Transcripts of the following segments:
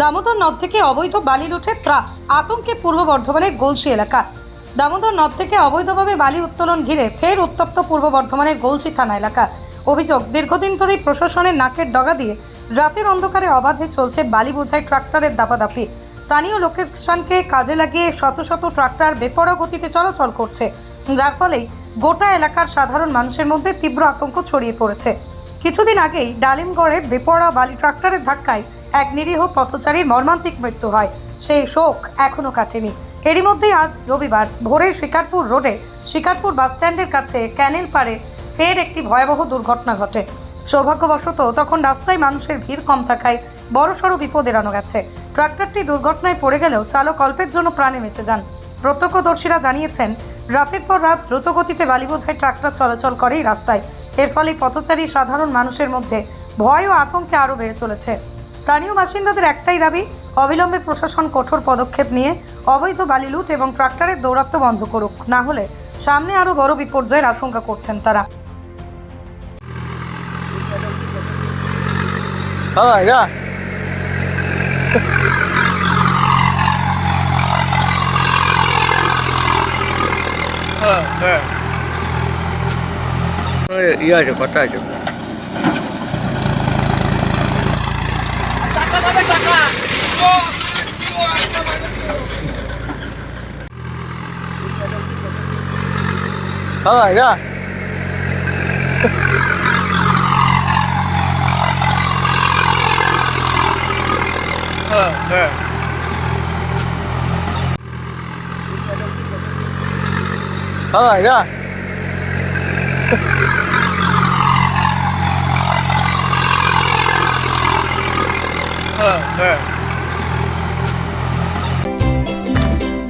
দামোদর নদ থেকে অবৈধ বালি লুঠে ত্রাস, আতঙ্কে পূর্ব বর্ধমানের গোলসি এলাকা। দামোদর নদ থেকে অবৈধভাবে বালি উত্তোলন ঘিরে ফের উত্তপ্ত পূর্ব বর্ধমানের গোলসি থানা এলাকা। অভিযোগ, দীর্ঘদিন ধরেই প্রশাসনের নাকের ডগা দিয়ে রাতের অন্ধকারে অবাধে চলছে বালি বোঝাই ট্রাক্টরের দাপাদাপি। স্থানীয় লোকেশনকে কাজে লাগিয়ে শত শত ট্রাক্টর বেপরোয়া গতিতে চলাচল করছে, যার ফলেই গোটা এলাকার সাধারণ মানুষের মধ্যে তীব্র আতঙ্ক ছড়িয়ে পড়েছে। কিছুদিন আগেই ডালিমগড়ে বেপরোয়া বালি ট্রাক্টরের ধাক্কায় এক নিরীহ পথচারীর মর্মান্তিক মৃত্যু হয়। সেই শোক এখনও কাটেনি। এরই মধ্যেই আজ রবিবার ভোরে শিকারপুর রোডে শিকারপুর বাসস্ট্যান্ডের কাছে ক্যানেল পাড়ে ফের একটি ভয়াবহ দুর্ঘটনা ঘটে। সৌভাগ্যবশত তখন রাস্তায় মানুষের ভিড় কম থাকায় বড়সড় বিপদ এড়ানো গেছে। ট্রাক্টরটি দুর্ঘটনায় পড়ে গেলেও চালক অল্পের জন্য প্রাণে বেঁচে যান। প্রত্যক্ষদর্শীরা জানিয়েছেন, রাতের পর রাত দ্রুতগতিতে বালি বোঝাই ট্রাক্টর চলাচল করে এই রাস্তায়। এর ফলে পথচারী সাধারণ মানুষের মধ্যে ভয় ও আতঙ্কে আরও বেড়ে চলেছে। স্থানীয় বাসিন্দাদের একটাই দাবি, অবিলম্বে প্রশাসন কঠোর পদক্ষেপ নিয়ে অবৈধ বালি লুট এবং ট্রাক্টরের দৌরাত্ম বন্ধ করুক। না হলে সামনে আরও বড় বিপর্যয়ের আশঙ্কা করছেন তারা। হ্যাঁ হ্যাঁ হ্যাঁ। ইয়ে আছে আছে। Oh my god. Oh, oh my god.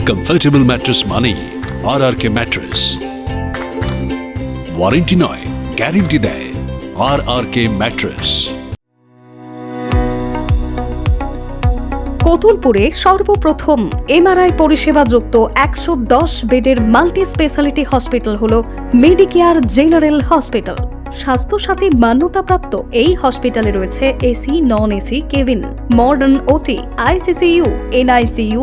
Comfortable mattress money, RRK mattress. Warranty নয়, গ্যারেন্টি দেয় আর আর কে ম্যাট্রেস কতুলপুরে সর্বপ্রথম এমআরআই পরিষেবা যুক্ত একশো দশ বেডের মাল্টি স্পেশালিটি হসপিটাল হল মেডিকেয়ার জেনারেল হসপিটাল। স্বাস্থ্যসাথী মান্যতাপ্রাপ্ত এই হসপিটালে রয়েছে AC, non AC, cabin, modern OT, ICCU, NICU